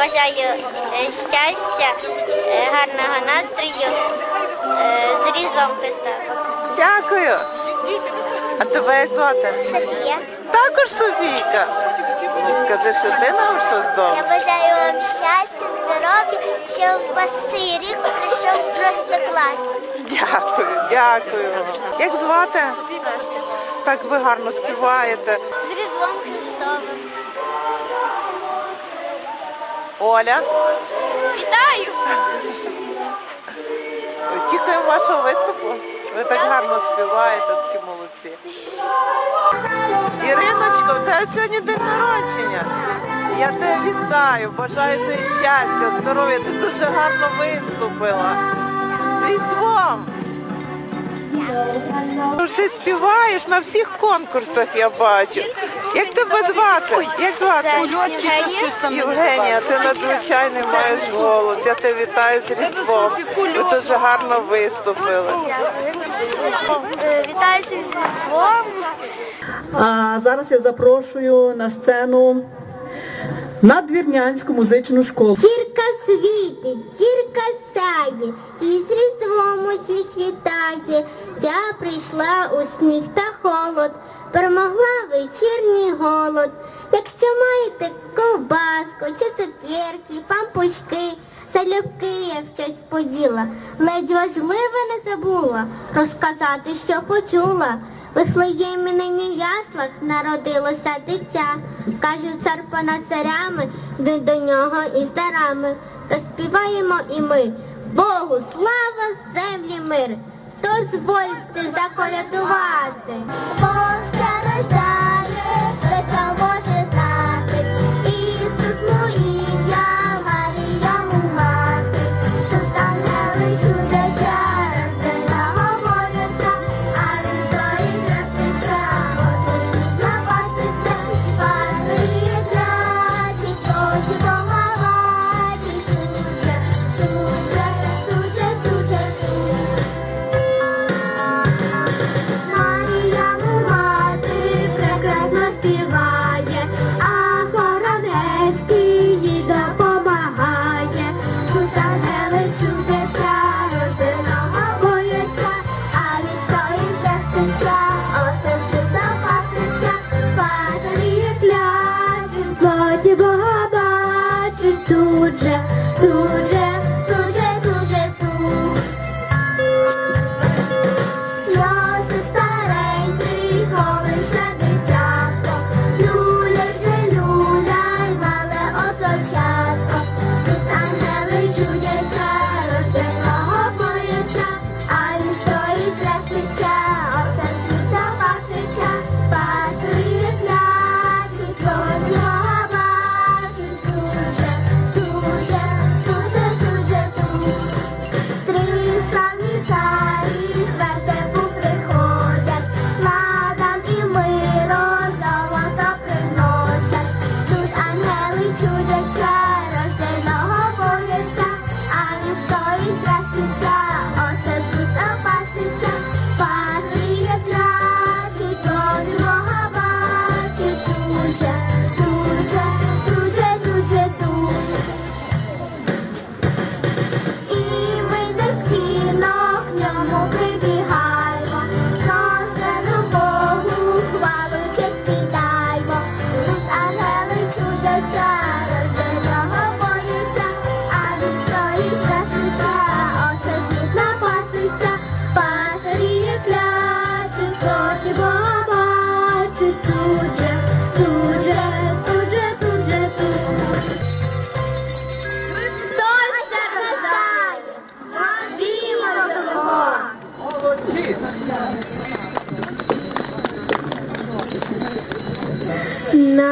бажаю е, щастя, е, гарного настрою е, з Різдвом Христа. Дякую. А тебе як звати? Софія. Також Софійка. Скажи, що ти нам щось вдома. Я бажаю вам щастя, здоров'я, щоб у вас цей рік прийшов просто класно. Дякую, дякую. Як звати? Настя. Так ви гарно співаєте. З Різдвом Христовим. Оля, Вітаю! очікуємо вашого виступу. Ви так гарно співаєте, такі молодці. Іриночко, в тебе сьогодні день народження. Я тебе вітаю, бажаю тобі щастя, здоров'я. Ти дуже гарно виступила. З Різдвом! Ти співаєш на всіх конкурсах, я бачу. Як тебе звати? Як звати? Євгенія, ти надзвичайний маєш голос. Я тебе вітаю з Різдвом. Ви дуже гарно виступили. Вітаю з Різдвом. А зараз я запрошую на сцену надвірнянську музичну школу. Зірка світить, зірка сяє, і з Різдвом усіх вітає. Я прийшла у сніг та холод, перемогла вечірній голод. Якщо маєте ковбаску чи цукерки, пампучки, залюбки я щось поїла, ледь важливе не забула розказати, що почула. Вифлеємі нині в яслах народилося дитя. Кажуть, цар понад царями, до нього із дарами. То співаємо і ми. Богу слава, землі мир. Дозвольте заколядувати. Бог рождає,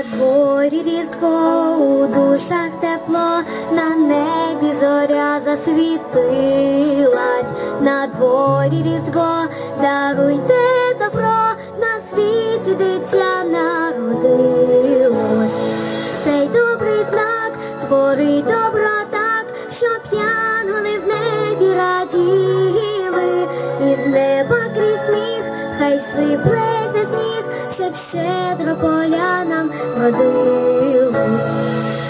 На дворі різдво, у душах тепло, на небі зоря засвітилась, на дворі різдво, даруйте добро, на світі дитя народилось. Цей добрий знак творить добро так, щоб янголи в небі раділи, і з неба крізь сміх, хай щоб щедро полянам родило.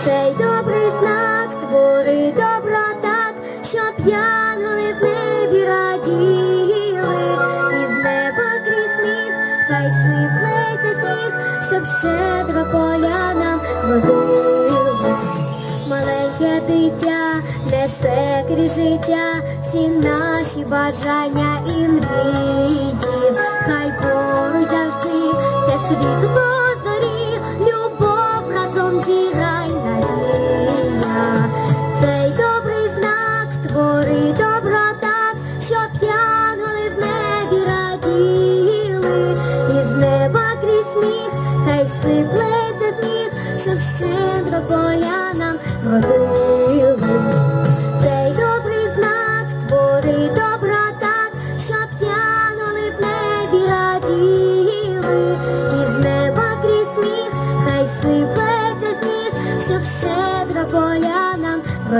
Цей добрий знак твори добро так, щоб янули в небі раділи, і з неба крізь сміх, хай сиплеться сніг, щоб щедро полянам родило. Маленьке дитя несе крізь життя, всі наші бажання і мрії. Хай світло зорі, любов разом вірай надія, цей добрий знак твори добротак, щоб янголи в небі раділи, і неба крізь сміх, хай сиплеться з щоб щедро поянам воду.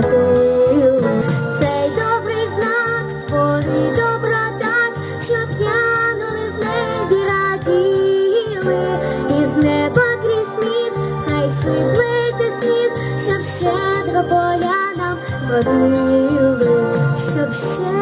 цей добрий знак твори добра так, щоб янули в небі раділи, із неба крізь сміх, хай сиплети сніг, щоб щедро поля нам водили, щоб щедро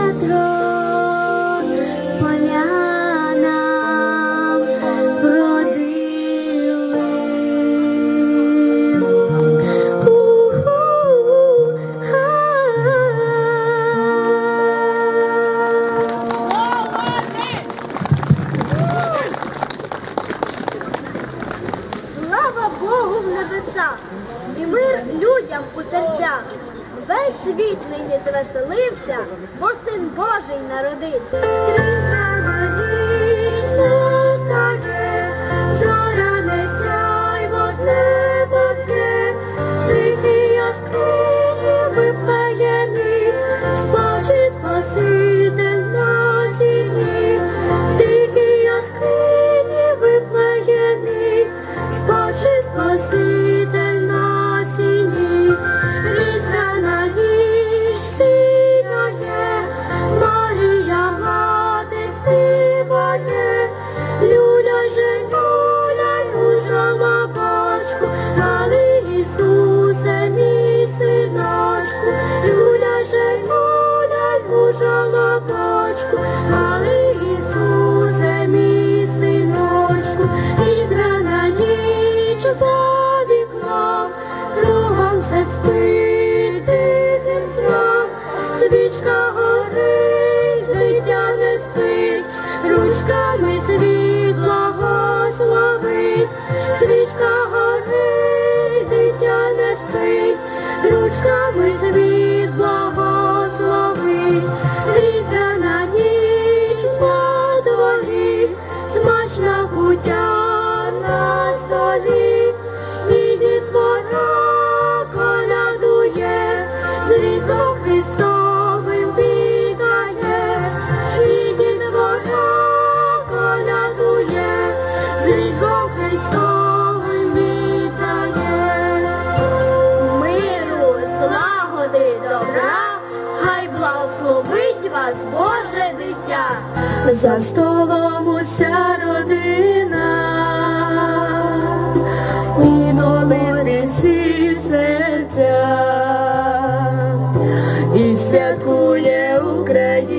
Божий народився. життя, за столом уся родина, і долини всі серця, і святкує Україна.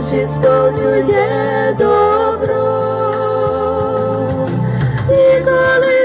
Душі сповнює добро. І коли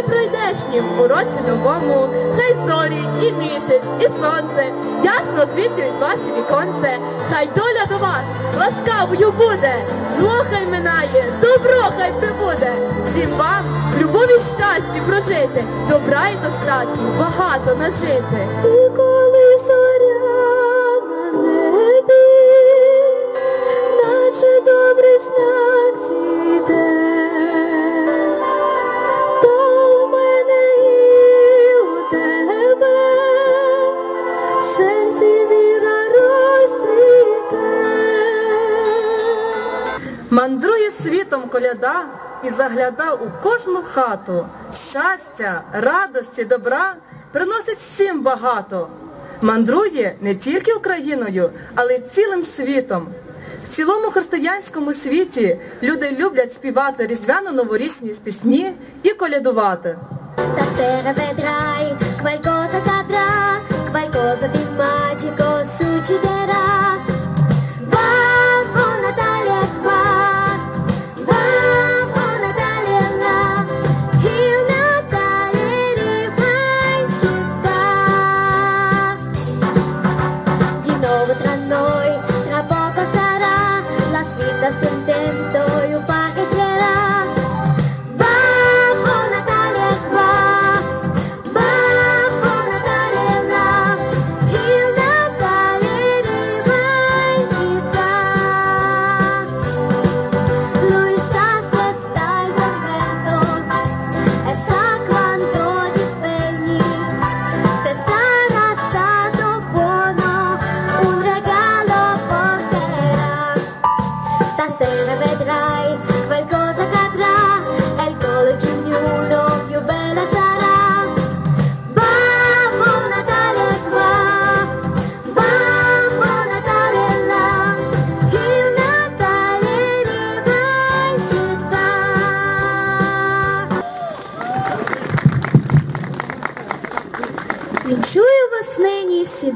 у пройдешні в у році новому, хай зорі, і місяць, і сонце ясно освітлюють ваші віконце, хай доля до вас ласкавою буде, зло хай минає, добро хай прибуде. Всім вам любові щасті прожити, добра і достатку багато нажити. Світом коляда і загляда у кожну хату. Щастя, радості, добра приносить всім багато. Мандрує не тільки Україною, але й цілим світом. В цілому християнському світі люди люблять співати різдвяно-новорічні пісні і колядувати. Stasera vedrai qualcosa accadrà, qualcosa di magico succederà.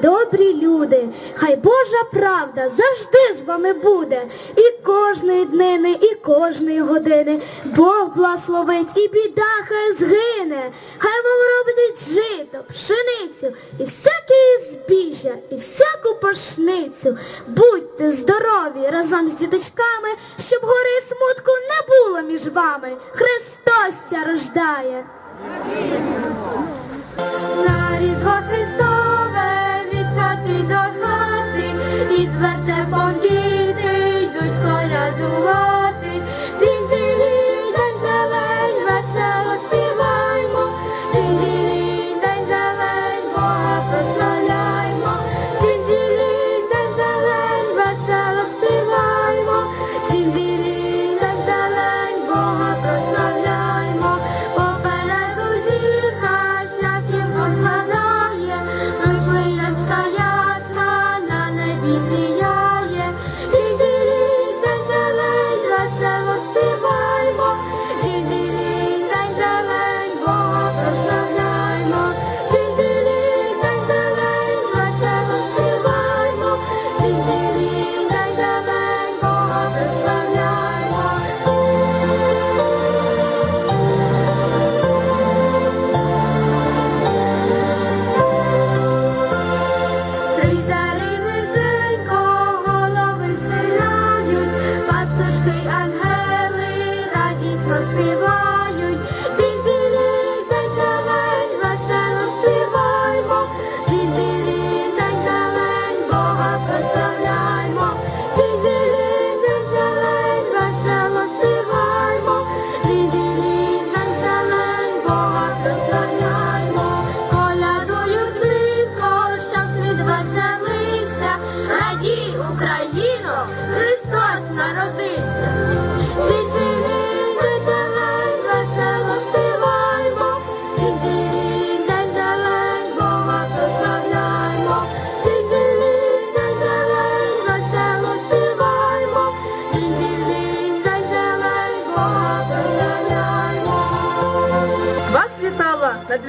Добрі люди, хай Божа правда завжди з вами буде. І кожної днини, і кожної години Бог благословить, і біда хай згине, хай вам робить жито, пшеницю, і всяке збіжжя, і всяку пашницю. Будьте здорові разом з діточками, щоб гори і смутку не було між вами. Христос ся рождає. На різдво Христове від хати до хати, і з вертепом йдуть колядувати. 집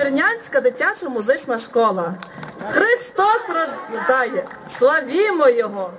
Надвірнянська дитяча музична школа. Христос рождає! Славімо Його!